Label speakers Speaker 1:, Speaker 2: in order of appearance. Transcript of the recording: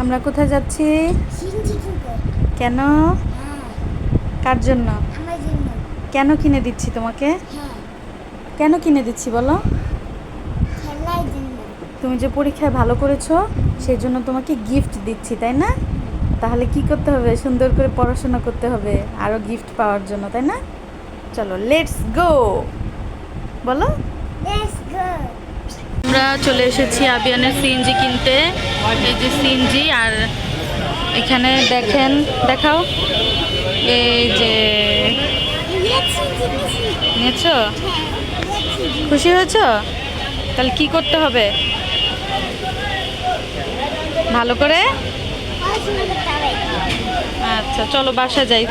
Speaker 1: আমরা কোথায় যাচ্ছি? কেন? কার জন্য? কেন কিনে দিচ্ছি তোমাকে? কেন কিনে দিচ্ছি বলো? তুমি যে পরীক্ষায় ভালো করেছ সেই জন্য তোমাকে গিফট দিচ্ছি তাই না? তাহলে কি করতে হবে? সুন্দর করে পড়াশোনা করতে হবে আরও গিফট পাওয়ার জন্য তাই না? চলো লেটস গো বলো। আমরা চলে এসেছি আবিয়ানের সিএনজি কিনতে। এই যে সিএনজি আর এখানে দেখেন, দেখাও। এই যে নিয়েছো? খুশি হয়েছো? তাহলে কি করতে হবে? ভালো করে? আচ্ছা চলো বাসা যাই।